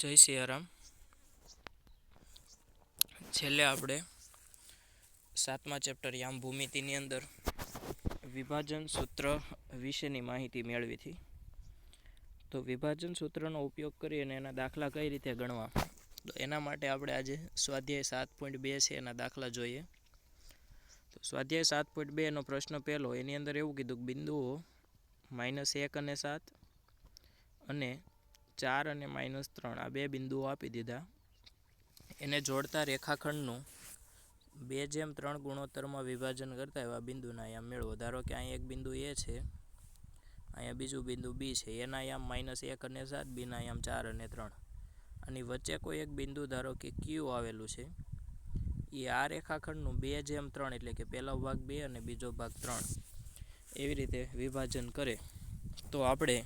જય સિયારામ છેલ્લે આપણે સાતમા ચેપ્ટર યામ ભૂમિતિની અંદર વિભાજન સૂત્ર વિશેની માહિતી મેળવી હતી. તો વિભાજન સૂત્રનો ઉપયોગ કરીને એના દાખલા કઈ રીતે ગણવા? તો એના માટે આપણે આજે સ્વાધ્યાય સાત પોઈન્ટ બે છે, એના દાખલા જોઈએ. તો સ્વાધ્યાય સાત પોઈન્ટ બેનો પ્રશ્ન પહેલો, એની અંદર એવું કીધું કે બિંદુઓ માઇનસ એક અને સાત અને ચાર અને માઇનસ ત્રણ આ બે બિંદુઓ આપી દીધા. એને જોડતા રેખાખંડનું બે જેમ ત્રણ ગુણોત્તરમાં વિભાજન કરતા એવા બિંદુના આયામ મેળવો. ધારો કે અહીં એક બિંદુ એ છે, અહીંયા બીજું બિંદુ બી છે. એના આયામ માઇનસ એક અને સાત, બીના આયામ ચાર અને ત્રણ. આની વચ્ચે કોઈ એક બિંદુ ધારો કે ક્યુ આવેલું છે એ આ રેખાખંડનું બે જેમ ત્રણ એટલે કે પહેલો ભાગ બે અને બીજો ભાગ ત્રણ. એવી રીતે વિભાજન કરે. તો આપણે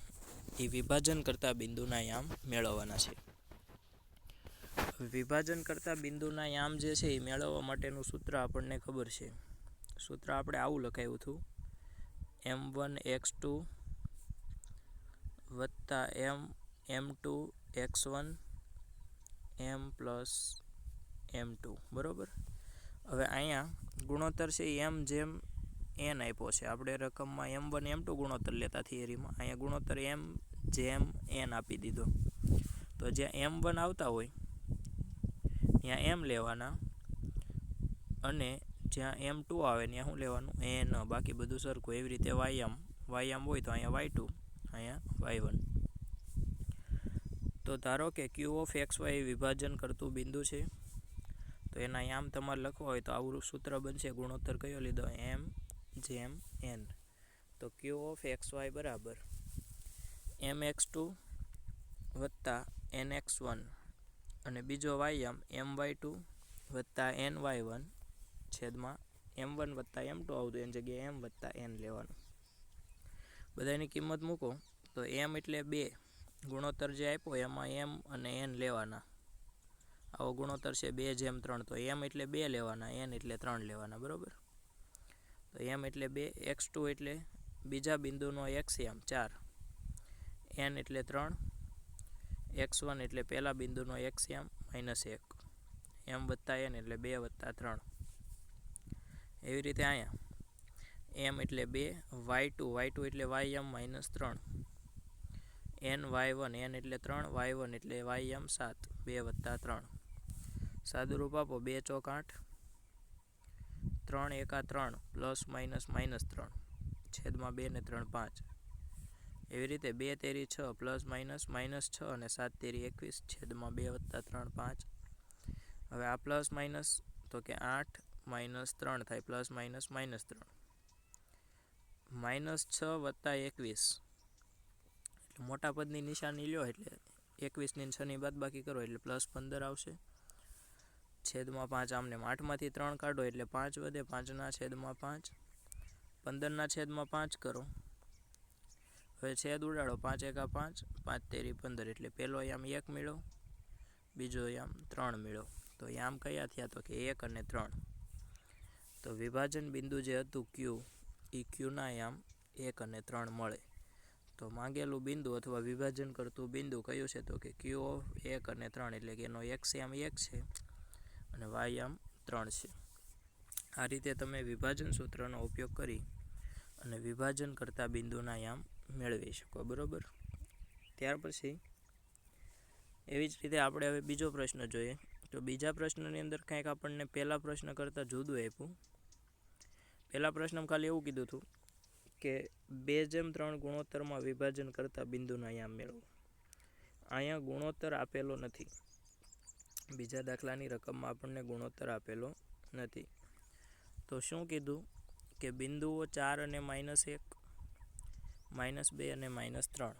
એ વિભાજન કરતા બિંદુના યામ મેળવવાના છે. વિભાજન કરતા બિંદુના યામ જે છે એ મેળવવા માટેનું સૂત્ર આપણને ખબર છે. સૂત્ર આપણે આવું લખાયું હતું. એમ વન એક્સ ટુ વત્તા M M two X one, M plus M two. બરાબર? હવે અહીંયા ગુણોત્તર છે એમ જેમ એન આપ્યો છે. આપણે રકમમાં એમ વન એમ ટુ ગુણોત્તર લેતા થિયરીમાં. અહીંયા ગુણોત્તર એમ જેમ એન આપી દીધો. તો જ્યાં એમ વન આવતા હોય, ત્યાં એમ લેવાના અને જ્યાં એમ ટુ આવે, ત્યાં શું લેવાનું? એન બાકી બધું સરખું. એવી રીતે વાયમ વાયમ હોય તો અહીંયા વાય ટુ અહીંયા વાય વન તો ધારો કે ક્યુ ઓફ એક્સ વાય વિભાજન કરતું બિંદુ છે, તો એના યામ તમારે લખવા હોય તો આવું સૂત્ર બનશે. ગુણોત્તર કયો લીધો? એમ જેમ એન. તો ક્યુ ઓફ એક્સ વાય બરાબર. એમ એક્સ ટુ વત્તા એન એક્સ વન અને બીજો Y M M Y two વત્તા એન વાય વન છેદમાં એમ વન વત્તા એમ ટુ આવતું એની જગ્યાએ એમ વત્તા એન લેવાનું. બધાની કિંમત મૂકો તો એમ એટલે બે. ગુણોત્તર જે આપ્યો એમાં એમ અને એન લેવાના. આવો ગુણોત્તર છે બે જેમ ત્રણ તો એમ એટલે બે લેવાના એન એટલે ત્રણ લેવાના, બરાબર? તો એમ એટલે બે, એક્સ ટુ એટલે બીજા બિંદુનો એક્સ એમ, ચાર. એન એટલે ત્રણ, એક્સ વન એટલે પહેલા બિંદુનો એક્સ એમ, માઇનસ એક. એમ વત્તા એન એટલે બે વત્તા ત્રણ. એવી રીતે અહીંયા. એમ એટલે બે, વાય ટુ વાય ટુ એટલે વાય એમ માઇનસ ત્રણ. એન વાય વન, એન એટલે ત્રણ, વાય વન એટલે વાય એમ સાત, બે વત્તા ત્રણ. સાદુરૂપ આપો, બે ચોક આઠ. ત્રણ એકા ત્રણ, પ્લસ માઇનસ માઇનસ ત્રણ, છેદમાં બે ને ત્રણ પાંચ. એવી રીતે બે તેરી છ, પ્લસ માઇનસ માઇનસ છ અને સાત તેરી એકવીસ, છેદમાં બે વત્તા ત્રણ પાંચ. હવે આ પ્લસ માઇનસ, તો કે આઠ, માઇનસ ત્રણ થાય, પ્લસ માઇનસ માઇનસ ત્રણ. માઇનસ છ વત્તા એકવીસ. એટલે મોટા પદની નિશાની લ્યો, એટલે એકવીસની છની બાદ બાકી કરો, એટલે પ્લસ પંદર આવશે. છેદમાં પાંચ. આમને આઠમાંથી ત્રણ કાઢો એટલે પાંચ વધે પાંચના છેદમાં પાંચ. પંદરના છેદમાં પાંચ કરો. હવે છેદ ઉડાડો. પાંચ એકા પાંચ પાંચ તેરી પંદર. એટલે પહેલો આમ એક મેળો બીજો આમ ત્રણ મેળો તો આમ કયા થયા? તો કે એક અને ત્રણ. તો વિભાજન બિંદુ જે હતું ક્યુ એ ક્યુના યામ એક અને ત્રણ મળે. તો માંગેલું બિંદુ અથવા વિભાજન કરતું બિંદુ કયું છે? તો કે ક્યુ એક અને ત્રણ. એટલે કે એનો એક આમ એક છે. અને વાય આમ ત્રણ છે. આ રીતે તમે વિભાજન સૂત્રનો ઉપયોગ કરી અને વિભાજન કરતા બિંદુના યામ મેળવી શકો, બરાબર? ત્યાર પછી એવી જ રીતે આપણે હવે બીજો પ્રશ્ન જોઈએ. તો બીજા પ્રશ્નની અંદર કંઈક આપણને પહેલા પ્રશ્ન કરતાં જુદું આપ્યું. પહેલા પ્રશ્નમાં ખાલી એવું કીધું હતું કે બે જેમ ત્રણ ગુણોત્તરમાં વિભાજન કરતાં બિંદુના યામ મેળવો. અહીંયા ગુણોત્તર આપેલો નથી. બીજા દાખલાની રકમમાં આપણને ગુણોત્તર આપેલો નથી. તો શું કીધું? કે બિંદુઓ ચાર અને માઇનસ એક, માઇનસ બે અને માઇનસ ત્રણ.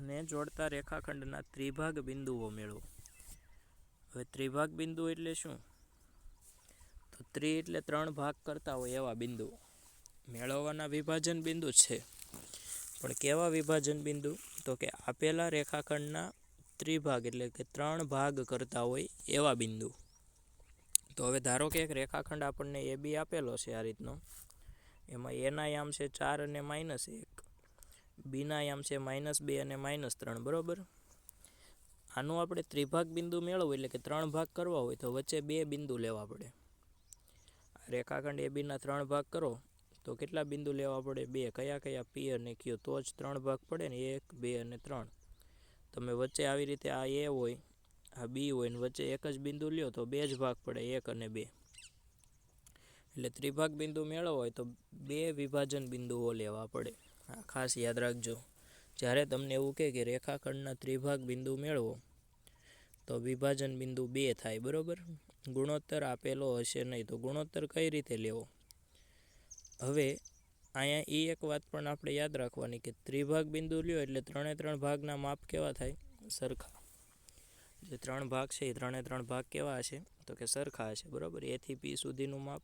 ને જોડતા રેખાખંડના ત્રિભાગ બિંદુઓ મેળવો. હવે ત્રિભાગ બિંદુ એટલે શું? તો ત્રિ એટલે ત્રણ ભાગ કરતા હોય એવા બિંદુઓ. મેળવવાના વિભાજન બિંદુ છે. પણ કેવા વિભાજન બિંદુ? તો કે આપેલા રેખાખંડના ત્રિભાગ એટલે કે ત્રણ ભાગ કરતા હોય એવા બિંદુ. તો હવે ધારો કે એક રેખાખંડ આપણને એ બી આપેલો છે આ રીતનો. એમાં એના યામ છે ચાર અને માઇનસ એક. બીના યામ છે માઇનસ બે અને માઇનસ ત્રણ, બરાબર? આનું આપણે ત્રિભાગ બિંદુ મેળવવું એટલે કે ત્રણ ભાગ કરવા હોય તો વચ્ચે બે બિંદુ લેવા પડે. રેખાખંડ એ બીના ત્રણ ભાગ કરો તો કેટલા બિંદુ લેવા પડે? બે. કયા કયા? પી અને ક્યુ. તો જ ત્રણ ભાગ પડે ને એક, બે અને ત્રણ. તમે વચ્ચે આવી રીતે આ એ હોય, આ બી હોય ને વચ્ચે એક જ બિંદુ લ્યો તો બે જ ભાગ પડે, એક અને બે. એટલે ત્રિભાગ બિંદુ મેળવવો હોય તો બે વિભાજન બિંદુઓ લેવા પડે. આ ખાસ યાદ રાખજો. જ્યારે તમને એવું કહે કે રેખાખંડના ત્રિભાગ બિંદુ મેળવો, તો વિભાજન બિંદુ બે થાય, બરાબર? ગુણોત્તર આપેલો હશે નહીં, તો ગુણોત્તર કઈ રીતે લેવો? હવે અહીંયા એ એક વાત પણ આપણે યાદ રાખવાની કે ત્રિભાગ બિંદુ લ્યો એટલે ત્રણે ત્રણ ભાગના માપ કેવા થાય? સરખા. જે ત્રણ ભાગ છે એ ત્રણે ત્રણ ભાગ કેવા હશે? તો કે સરખા હશે, બરાબર? એથી પી સુધીનું માપ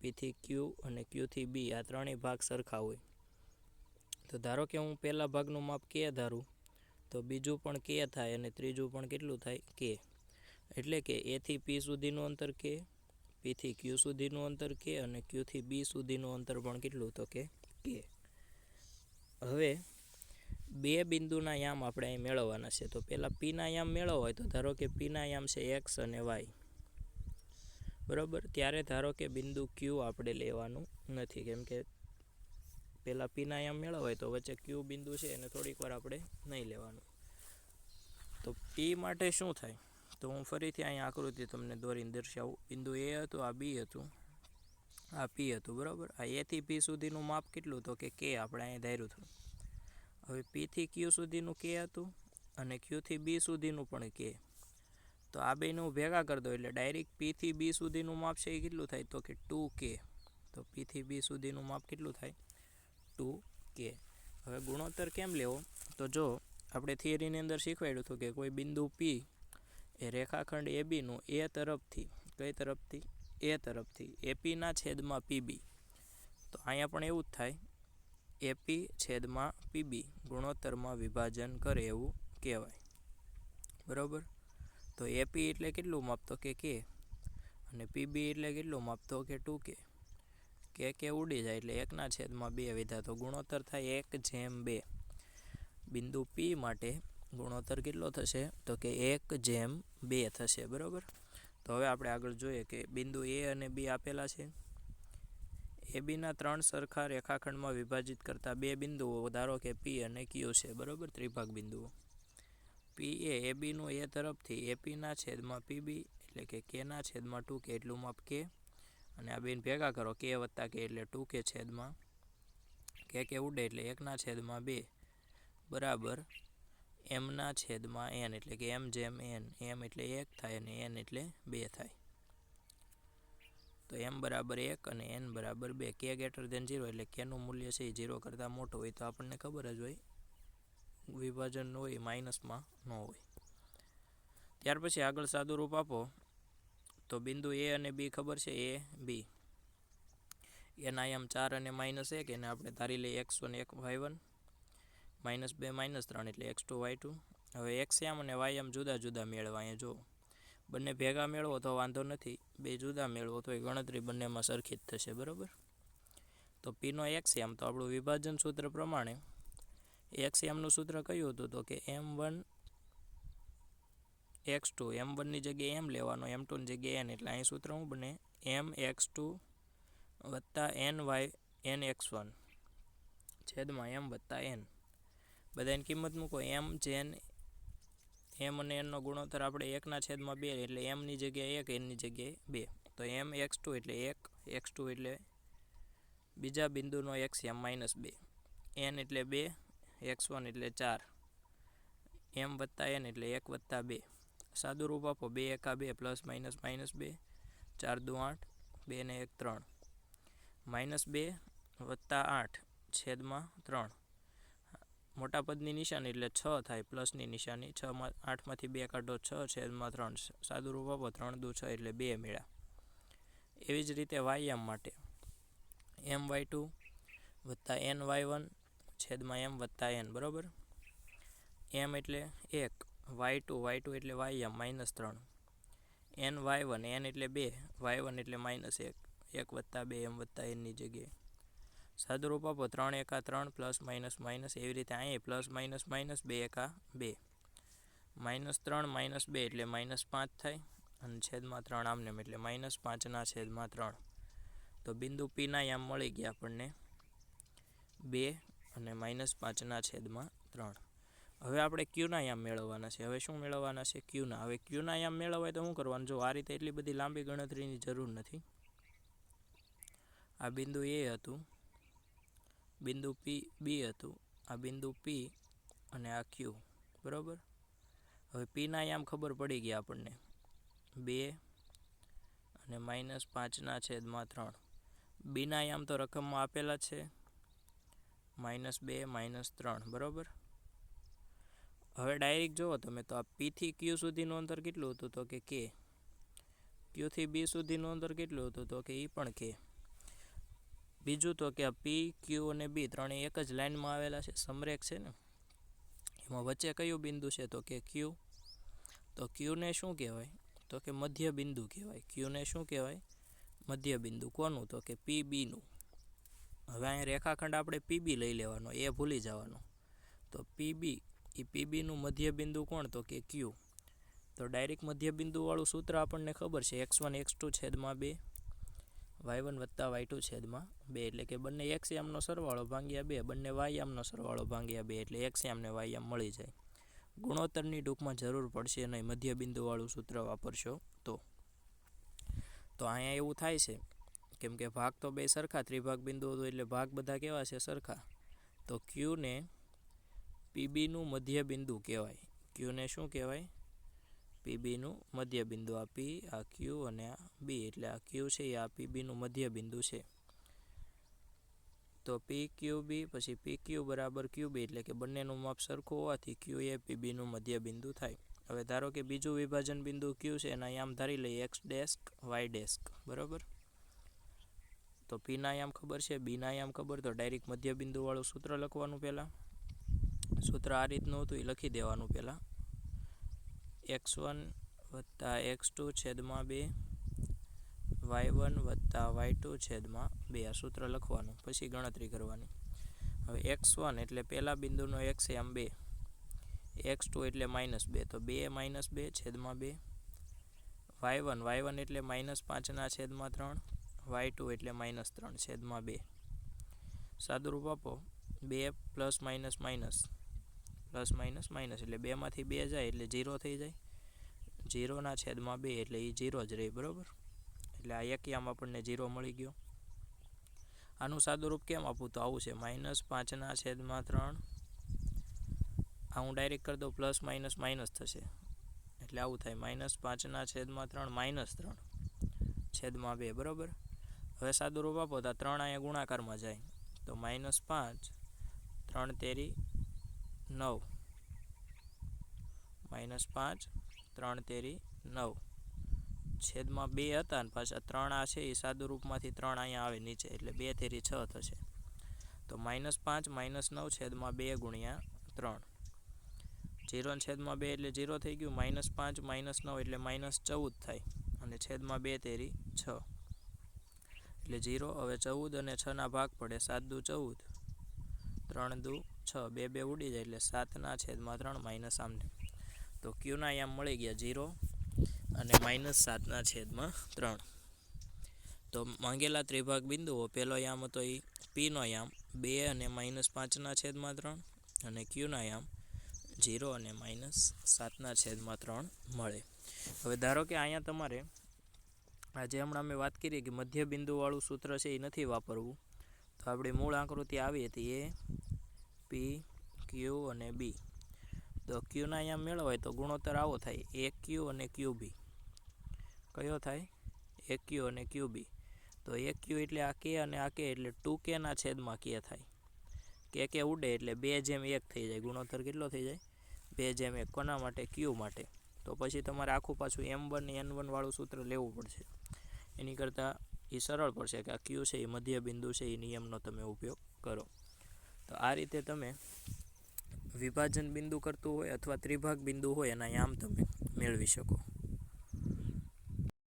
પીથી ક્યુ અને ક્યુથી બી આ ત્રણેય ભાગ સરખા હોય. તો ધારો કે હું પહેલા ભાગનું માપ કે ધારું, તો બીજું પણ કે થાય અને ત્રીજું પણ કેટલું થાય? કે એટલે કે એથી પી સુધીનું અંતર કે પીથી ક્યુ સુધીનું અંતર કે અને ક્યુથી બી સુધીનું અંતર પણ કેટલું તો કે કે. હવે બે બિંદુના યામ આપણે અહીં મેળવવાના છે. તો પહેલાં પીના યામ મેળવવા હોય તો ધારો કે પીના યામ છે એક્સ અને વાય. બરાબર? ત્યારે ધારો કે બિંદુ ક્યુ આપણે લેવાનું નથી. કેમ કે પહેલાં પીના યામ મેળવવા હોય તો વચ્ચે ક્યુ બિંદુ છે એને થોડીક વાર આપણે નહીં લેવાનું. તો પી માટે શું થાય? તો હું ફરીથી અહીંયા આકૃતિ તમને દોરીને દર્શાવું. બિંદુ એ હતું, આ બી હતું, આ પી હતું, બરાબર? આ એથી પી સુધીનું માપ કેટલું તો કે કે આપણે અહીંયા ધાર્યું હતું? હવે પીથી ક્યુ સુધીનું કે હતું અને ક્યુથી બી સુધીનું પણ કે તો આ બેનું ભેગા કરી દો એટલે ડાયરેક્ટ પીથી બી સુધીનું માપ છે એ કેટલું થાય? તો કે ટુ કે તો પીથી બી સુધીનું માપ કેટલું થાય? ટુ કે હવે ગુણોત્તર કેમ લેવો? તો જો, આપણે થિયરીની અંદર શીખવાડ્યું હતું કે કોઈ બિંદુ પી એ રેખાખંડ એ બીનું એ તરફથી, કઈ તરફથી? એ તરફથી. એપીના છેદમાં પીબી તો અહીંયા પણ એવું જ થાય. એપી છેદમાં પીબી ગુણોત્તરમાં વિભાજન કરે એવું કહેવાય. બરાબર? તો એપી એટલે કેટલું માપતો કે કે? અને પીબી એટલે કેટલું માપતો કે ટુ કે? કે કે ઉડી જાય એટલે એકના છેદમાં બે વિધા. તો ગુણોત્તર થાય એક જેમ બે. બિંદુ પી માટે ગુણોત્તર કેટલો થશે? તો કે એક જેમ બે થશે, બરાબર? તો હવે આપણે આગળ જોઈએ કે બિંદુ એ અને બી આપેલા છે. એ બીના ત્રણ સરખા રેખાખંડમાં વિભાજિત કરતા બે બિંદુઓ ધારો કે પી અને ક્યુ છે, બરાબર? ત્રિભાગ બિંદુઓ. પી એ એ બીનું એ તરફથી એપીના છેદમાં પીબી એટલે કે કેના છેદમાં ટુ કે એટલું માપ કે. અને આ બેન ભેગા કરો, કે વત્તા કે એટલે ટુ કે છેદમાં. કે કે ઉડે એટલે એકના છેદમાં બે. બરાબર? એમના છેદમાં એન એટલે કે એમ જેમ એન, એમ એટલે એક થાય અને એન એટલે બે થાય. તો એમ બરાબર એક અને એન બરાબર બે. કે ગ્રેટર દેન ઝીરો એટલે કેનું મૂલ્ય છે એ ઝીરો કરતાં મોટું હોય તો આપણને ખબર જ હોય, વિભાજન હોય માઇનસમાં ન હોય. ત્યાર પછી આગળ સાદું રૂપ આપો. તો બિંદુ એ અને બી ખબર છે? એ, બી. એના એમ ચાર અને માઇનસ એક, એને આપણે ધારી લઈએ એકસો ને એક વાય વન માઇનસ બે માઇનસ ત્રણ એટલે એક્સ ટુ વાય ટુ. હવે એક્સ એમ અને વાય એમ જુદા જુદા મેળવા, અહીંયા જો બંને ભેગા મેળવો તો વાંધો નથી. બે જુદા મેળવો તો એ ગણતરી બંનેમાં સરખી જ થશે, બરાબર? તો પીનો એક્સ એમ તો આપણું વિભાજન સૂત્ર પ્રમાણે એક્સ સૂત્ર કયું હતું તો કે M one X two, M વનની જગ્યાએ એમ લેવાનો, એમ ટુની જગ્યાએ એન એટલે અહીં સૂત્ર શું બને? એમ એક્સ ટુ વત્તા N Y N X one. છેદમાં એમ વત્તા એન. બધાની કિંમત મૂકો. એમ, જેન, એમ અને એનનો ગુણોત્તર આપણે એકના છેદમાં બે એટલે એમની જગ્યાએ એક, એનની જગ્યાએ બે. તો એમ એક્સ ટુ એટલે એક, એક્સ ટુ એટલે બીજા બિંદુનો એક્સ એમ માઇનસ બે. એન એટલે બે, એક્સ વન એટલે ચાર. એમ વત્તા એન એટલે એક વત્તા બે. સાદું રૂપ આપો. બે એકા બે પ્લસ માઇનસ માઇનસ બે. ચાર દુ આઠ, બે ને એક ત્રણ. માઇનસ બે વત્તા આઠ છેદમાં ત્રણ. મોટા પદની નિશાની એટલે છ થાય, પ્લસની નિશાની છમાં આઠમાંથી બે કાઢો, છ છેદમાં ત્રણ સાદુરૂપ આપો, ત્રણ દુ છ એટલે બે મેળા. એવી જ રીતે વાય એમ માટે. એમ વાય ટુ વત્તા એન વાય વન છેદમાં એમ વત્તા એન, બરાબર? એમ એટલે એક, વાય ટુ વાય ટુ એટલે વાય એમ માઇનસ ત્રણ. એન વાય વન, એન એટલે બે, વાય વન એટલે માઇનસ એક. એક વત્તા બે, એમ વત્તા એનની જગ્યાએ. સાદું રૂપ આપો ત્રણ એકા ત્રણ પ્લસ માઇનસ માઇનસ એવી રીતે અહીંયા પ્લસ માઇનસ માઇનસ બે એકા બે. માઇનસ ત્રણ, માઇનસ બે એટલે માઇનસ પાંચ થાય, અને છેદમાં ત્રણ આમને એટલે માઇનસ પાંચના છેદમાં ત્રણ. તો બિંદુ પીના યામ મળી ગયા આપણને બે અને માઇનસ પાંચના છેદમાં ત્રણ. હવે આપણે ક્યુના યામ મેળવવાના છે. હવે શું મેળવવાના છે? ક્યુના હવે ક્યુના યામ મેળવવાય તો શું કરવાનું? જો આ રીતે એટલી બધી લાંબી ગણતરીની જરૂર નથી. આ બિંદુ એ હતું. બિંદુ પી બી હતું. આ બિંદુ પી અને આ ક્યુ બરાબર? હવે પીના યામ ખબર પડી ગઈ આપણને. બે અને માઇનસ પાંચના છેદમાં ત્રણ. બીના યામ તો રકમમાં આપેલા છે. માઇનસ બે માઇનસ ત્રણ, બરાબર? હવે ડાયરેક્ટ જુઓ તમે તો આ પીથી ક્યુ સુધીનું અંતર કેટલું હતું તો કે કે ક્યુથી બી સુધીનું અંતર કેટલું હતું તો કે એ પણ કે બીજું તો કે પી ક્યુ અને બી ત્રણેય એક જ લાઇનમાં આવેલા છે. સમરેખ છે ને? એમાં વચ્ચે કયું બિંદુ છે? તો કે ક્યુ તો ક્યુને શું કહેવાય? તો કે મધ્ય બિંદુ કહેવાય. ક્યુને શું કહેવાય? મધ્ય બિંદુ. કોનું? તો કે પી બીનું હવે અહીંયા રેખાખંડ આપણે પીબી લઈ લેવાનો. એ ભૂલી જવાનો. તો પીબી એ પીબીનું મધ્ય બિંદુ કોણ? તો કે ક્યુ તો ડાયરેક્ટ મધ્ય બિંદુવાળું સૂત્ર આપણને ખબર છે. એક્સ વન એક્સ ટુ છેદમાં બે. વાય વન વત્તા વાય ટુ છેદમાં બે એટલે કે બંને એક્સ યામનો સરવાળો ભાંગ્યા બે, બંને વાય યામનો સરવાળો ભાંગ્યા બે એટલે એક્સ યામને વાય યામ મળી જાય. ગુણોત્તરની ટૂંકમાં જરૂર પડશે નહીં મધ્ય બિંદુવાળું સૂત્ર વાપરશો તો. તો અહીંયા એવું થાય છે, કેમ કે ભાગ તો બે સરખા, ત્રિભાગ બિંદુઓ તો એટલે ભાગ બધા કેવા છે સરખા. તો ક્યુને પીબીનું મધ્ય બિંદુ કહેવાય. ક્યુને શું કહેવાય? પીબીનું મધ્ય બિંદુ આ પી આ ક્યુ અને આ બી એટલે આ ક્યુ છે, એ આ પીબીનું મધ્ય બિંદુ છે. તો પી ક્યુ બી પછી પી ક્યુ બરાબર ક્યુ બી એટલે કે બંનેનું માપ સરખું હોવાથી ક્યુ એ પીબીનું મધ્ય બિંદુ થાય. હવે ધારો કે બીજું વિભાજન બિંદુ ક્યુ છે, એના આમ ધારી લઈએ એક્સ ડેસ્ક વાય ડેસ્ક, બરાબર? તો પીના આમ ખબર છે બીના આમ ખબર, તો ડાયરેક્ટ મધ્ય બિંદુવાળું સૂત્ર લખવાનું પહેલાં. સૂત્ર આ રીતનું હતું, એ લખી દેવાનું પહેલાં. એક્સ વન વત્તા એક્સ ટુ છેદમાં બે, વાય વન વત્તા વાય ટુ છેદમાં બે. આ સૂત્ર લખવાનું, પછી ગણતરી કરવાની. હવે એક્સ વન એટલે પહેલા બિંદુનો એક્સ એમ બે. એક્સ ટુ એટલે માઇનસ બે, તો બે માઇનસ બે છેદમાં બે. વાય વન વાય વન એટલે માઇનસ પાંચના છેદમાં ત્રણ, વાય ટુ એટલે માઇનસ ત્રણ છેદમાં બે. સાદુરૂપ આપો, બે plus minus minus. Plus minus minus એટલે બેમાંથી બે જાય એટલે ઝીરો થઈ જાય. ઝીરોના છેદમાં બે એટલે એ ઝીરો જ રહે, બરાબર? એટલે આ એક આપણને ઝીરો મળી ગયો. આનું સાદુરૂપ કેમ આપું? તો આવું છે, માઇનસ પાંચના છેદમાં ત્રણ. આ હું ડાયરેક્ટ કરી દઉં, પ્લસ માઇનસ માઇનસ થશે. એટલે આવું થાય, માઇનસ પાંચના છેદમાં ત્રણ, માઇનસ ત્રણ. છેદમાં બે, બરાબર? હવે સાદુરૂપ આપો, તો ત્રણ અહીંયા ગુણાકારમાં જાય. તો માઇનસ પાંચ, ત્રણ તેરી નવ. માઇનસ પાંચ, ત્રણ તેરી નવ. છેદમાં બે હતા ને પાછા ત્રણ આ છે, એ સાદુ રૂપમાંથી ત્રણ અહીંયા આવે નીચે, એટલે બે તેરી છ થશે. તો માઇનસ પાંચ માઇનસ નવ, છેદમાં બે ગુણ્યા ત્રણ. જીરો છેદમાં બે એટલે જીરો થઈ ગયું માઇનસ પાંચ માઇનસ નવ એટલે માઇનસ ચૌદ થાય, અને છેદમાં બે તેરી છ. એટલે જીરો, હવે ચૌદ અને છના ભાગ પડે સાત દુ ચૌદ, ત્રણ દુ છ, બે બે ઉડી જાય એટલે સાતના છેદમાં ત્રણ માઇનસ આમને તો ક્યુના યામ મળી ગયા જીરો અને માઇનસ સાતના છેદમાં ત્રણ. તો માંગેલા ત્રિભાગ બિંદુઓ પહેલો યામ હતો એ પીનો યામ, બે અને માઇનસ પાંચના છેદમાં ત્રણ. અને ક્યુના યામ જીરો અને માઇનસ સાતના છેદમાં ત્રણ મળે. હવે ધારો કે અહીંયા તમારે આજે હમણાં મેં વાત કરી કે મધ્ય બિંદુવાળું સૂત્ર છે એ નથી વાપરવું. તો આપણી મૂળ આકૃતિ આવી હતી, એ પી ક્યુ અને બી તો ક્યુના અહીંયા મેળવાય તો ગુણોત્તર આવો થાય. એ ક્યુ અને ક્યુ બી કયો થાય? એ ક્યુ અને ક્યુ બી તો એક ક્યુ એટલે આ કે અને આ કે એટલે ટુ કેના છેદમાં કે થાય. કે કે ઉડે એટલે બે જેમ એક થઈ જાય. ગુણોત્તર કેટલો થઈ જાય? બે જેમ એક. કોના માટે? ક્યુ માટે. તો પછી તમારે આખું પાછું એમ વન એન વન વાળું સૂત્ર લેવું પડશે. એની કરતાં એ સરળ પડશે કે આ ક્યુ છે એ મધ્ય બિંદુ છે એ નિયમનો તમે ઉપયોગ કરો. તો આ રીતે તમે વિભાજન બિંદુ કરતું હોય અથવા ત્રિભાગ બિંદુ હોય એના યામ તમે મેળવી શકો.